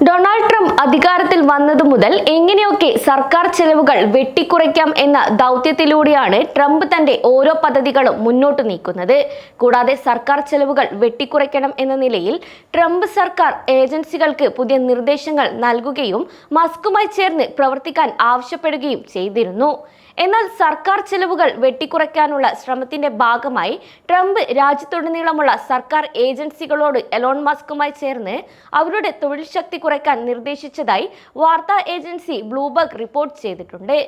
Donald Trump അധികാരത്തിൽ വന്നതു മുതൽ എങ്ങനെയൊക്കെ സർക്കാർ ചെലവുകൾ വെട്ടിക്കുറയ്ക്കാം എന്ന ദൗത്യത്തിലൂടെയാണ് ട്രംപ് തന്റെ ഓരോ പദ്ധതികളും മുന്നോട്ട് നീക്കുന്നത്. കൂടാതെ സർക്കാർ ചെലവുകൾ വെട്ടിക്കുറയ്ക്കണം എന്ന നിലയിൽ ട്രംപ് സർക്കാർ ഏജൻസികൾക്ക് പുതിയ നിർദ്ദേശങ്ങൾ നൽകുകയും മസ്കുമായി ചേർന്ന് പ്രവർത്തിക്കാൻ ആവശ്യപ്പെടുകയും ചെയ്തിരുന്നു. എന്നാൽ സർക്കാർ ചെലവുകൾ വെട്ടിക്കുറയ്ക്കാനുള്ള ശ്രമത്തിന്റെ ഭാഗമായി ട്രംപ് രാജ്യത്തുടനീളമുള്ള സർക്കാർ ഏജൻസികളോട് എലോൺ മസ്കുമായി ചേർന്ന് അവരുടെ തൊഴിൽ ശക്തി കുറയ്ക്കാൻ നിർദ്ദേശിച്ചതായി വാർത്താ ഏജൻസി ബ്ലൂബർഗ് റിപ്പോർട്ട് ചെയ്തിട്ടുണ്ട്.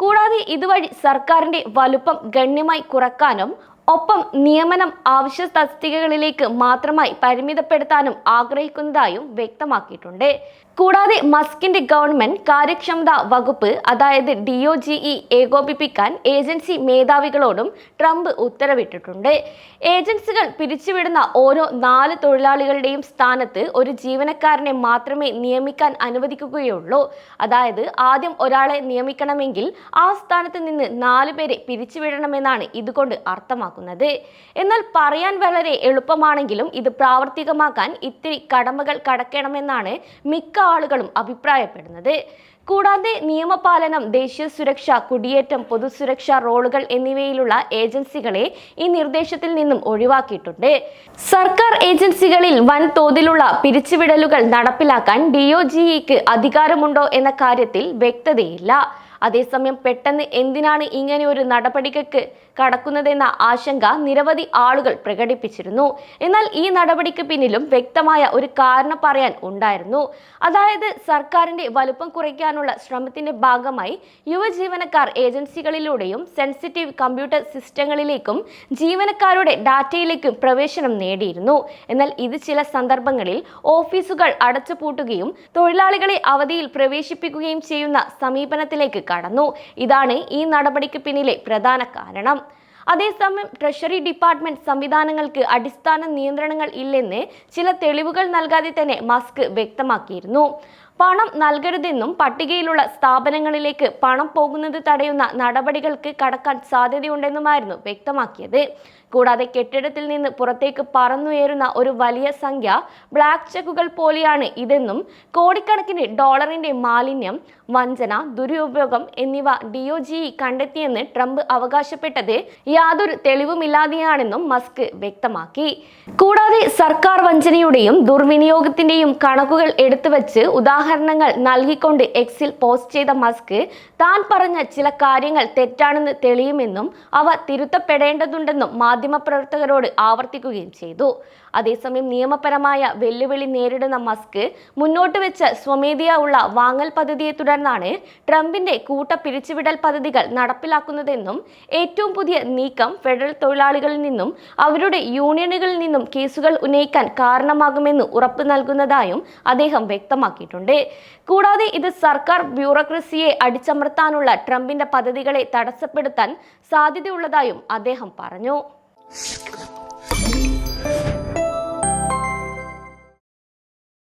കൂടാതെ ഇതുവഴി സർക്കാരിന്റെ വലുപ്പം ഗണ്യമായി കുറക്കാനും ഒപ്പം നിയമനം ആവശ്യ തസ്തികകളിലേക്ക് മാത്രമായി പരിമിതപ്പെടുത്താനും ആഗ്രഹിക്കുന്നതായും വ്യക്തമാക്കിയിട്ടുണ്ട്. കൂടാതെ മസ്കിന്റെ ഗവൺമെന്റ് കാര്യക്ഷമത വകുപ്പ് അതായത് ഡി ഒ ജി ഇ ഏകോപിപ്പിക്കാൻ ഏജൻസി മേധാവികളോടും ട്രംപ് ഉത്തരവിട്ടിട്ടുണ്ട്. ഏജൻസികൾ പിരിച്ചുവിടുന്ന ഓരോ നാല് തൊഴിലാളികളുടെയും സ്ഥാനത്ത് ഒരു ജീവനക്കാരനെ മാത്രമേ നിയമിക്കാൻ അനുവദിക്കുകയുള്ളൂ. അതായത് ആദ്യം ഒരാളെ നിയമിക്കണമെങ്കിൽ ആ സ്ഥാനത്ത് നിന്ന് നാല് പേരെ പിരിച്ചുവിടണമെന്നാണ് ഇതുകൊണ്ട് അർത്ഥമാക്കുന്നത്. എന്നാൽ പറയാൻ വളരെ എളുപ്പമാണെങ്കിലും ഇത് പ്രാവർത്തികമാക്കാൻ ഇത്തിരി കടമകൾ കടക്കണമെന്നാണ് മിക്ക ആളുകളും അഭിപ്രായപ്പെടുന്നത്. കൂടാതെ നിയമപാലനം ദേശീയ സുരക്ഷ കുടിയേറ്റം പൊതുസുരക്ഷാ റോളുകൾ എന്നിവയിലുള്ള ഏജൻസികളെ ഈ നിർദ്ദേശത്തിൽ നിന്നും ഒഴിവാക്കിയിട്ടുണ്ട്. സർക്കാർ ഏജൻസികളിൽ വൻ തോതിലുള്ള പിരിച്ചുവിടലുകൾ നടപ്പിലാക്കാൻ ഡി ഒ ജിഇക്ക് അധികാരമുണ്ടോ എന്ന കാര്യത്തിൽ വ്യക്തതയില്ല. അതേസമയം പെട്ടെന്ന് എന്തിനാണ് ഇങ്ങനെ ഒരു നടപടിക്ക് കടക്കുന്നതെന്ന ആശങ്ക നിരവധി ആളുകൾ പ്രകടിപ്പിച്ചിരുന്നു. എന്നാൽ ഈ നടപടിക്ക് പിന്നിലും വ്യക്തമായ ഒരു കാരണം പറയാൻ ഉണ്ടായിരുന്നു. അതായത് സർക്കാരിന്റെ വലുപ്പം കുറയ്ക്കാനുള്ള ശ്രമത്തിന്റെ ഭാഗമായി യുവജീവനക്കാർ ഏജൻസികളിലൂടെയും സെൻസിറ്റീവ് കമ്പ്യൂട്ടർ സിസ്റ്റങ്ങളിലേക്കും ജീവനക്കാരുടെ ഡാറ്റയിലേക്കും പ്രവേശനം നേടിയിരുന്നു. എന്നാൽ ഇത് ചില സന്ദർഭങ്ങളിൽ ഓഫീസുകൾ അടച്ചുപൂട്ടുകയും തൊഴിലാളികളെ അവധിയിൽ പ്രവേശിപ്പിക്കുകയും ചെയ്യുന്ന സമീപനത്തിലേക്ക് കടന്നു. ഇതാണ് ഈ നടപടിക്ക് പിന്നിലെ പ്രധാന കാരണം. അതേസമയം ട്രഷറി ഡിപ്പാർട്ട്മെന്റ് സംവിധാനങ്ങൾക്ക് അടിസ്ഥാന നിയന്ത്രണങ്ങൾ ഇല്ലെന്ന് ചില തെളിവുകൾ നൽകാതെ തന്നെ മസ്ക് വ്യക്തമാക്കിയിരുന്നു. പണം നൽകരുതെന്നും പട്ടികയിലുള്ള സ്ഥാപനങ്ങളിലേക്ക് പണം പോകുന്നത് തടയുന്ന നടപടികൾക്ക് കടക്കാൻ സാധ്യതയുണ്ടെന്നുമായിരുന്നു വ്യക്തമാക്കിയത്. കൂടാതെ കെട്ടിടത്തിൽ നിന്ന് പുറത്തേക്ക് പറന്നുയരുന്ന ഒരു വലിയ സംഖ്യ ബ്ലാക്ക് ചെക്കുകൾ പോലെയാണ് ഇതെന്നും കോടിക്കണക്കിന് ഡോളറിന്റെ മാലിന്യം വഞ്ചന ദുരുപയോഗം എന്നിവ ഡി ഒ ജി കണ്ടെത്തിയെന്ന് ട്രംപ് അവകാശപ്പെട്ടത് യാതൊരു തെളിവുമില്ലാതെയാണെന്നും മസ്ക് വ്യക്തമാക്കി. കൂടാതെ സർക്കാർ വഞ്ചനയുടെയും ദുർവിനിയോഗത്തിന്റെയും കണക്കുകൾ എടുത്തുവച്ച് ഉദാഹരണങ്ങൾ നൽകിക്കൊണ്ട് എക്സിൽ പോസ്റ്റ് ചെയ്ത മസ്ക് താൻ പറഞ്ഞ ചില കാര്യങ്ങൾ തെറ്റാണെന്ന് തെളിയുമെന്നും അവ തിരുത്തപ്പെടേണ്ടതുണ്ടെന്നും മാധ്യമപ്രവർത്തകരോട് ആവർത്തിക്കുകയും ചെയ്തു. അതേസമയം നിയമപരമായ വെല്ലുവിളി നേരിടുന്ന മസ്ക് മുന്നോട്ട് വെച്ച സ്വമേധിയ ഉള്ള വാങ്ങൽ പദ്ധതിയെ തുടർന്നാണ് ട്രംപിന്റെ കൂട്ട പിരിച്ചുവിടൽ പദ്ധതികൾ നടപ്പിലാക്കുന്നതെന്നും ഏറ്റവും പുതിയ നീക്കം ഫെഡറൽ തൊഴിലാളികളിൽ നിന്നും അവരുടെ യൂണിയനുകളിൽ നിന്നും കേസുകൾ ഉന്നയിക്കാൻ കാരണമാകുമെന്ന് ഉറപ്പ് നൽകുന്നതായും അദ്ദേഹം വ്യക്തമാക്കിയിട്ടുണ്ട്. കൂടാതെ ഇത് സർക്കാർ ബ്യൂറോക്രസിയെ അടിച്ചമർത്താനുള്ള ട്രംപിന്റെ പദ്ധതികളെ തടസ്സപ്പെടുത്താൻ സാധ്യതയുള്ളതായും അദ്ദേഹം പറഞ്ഞു.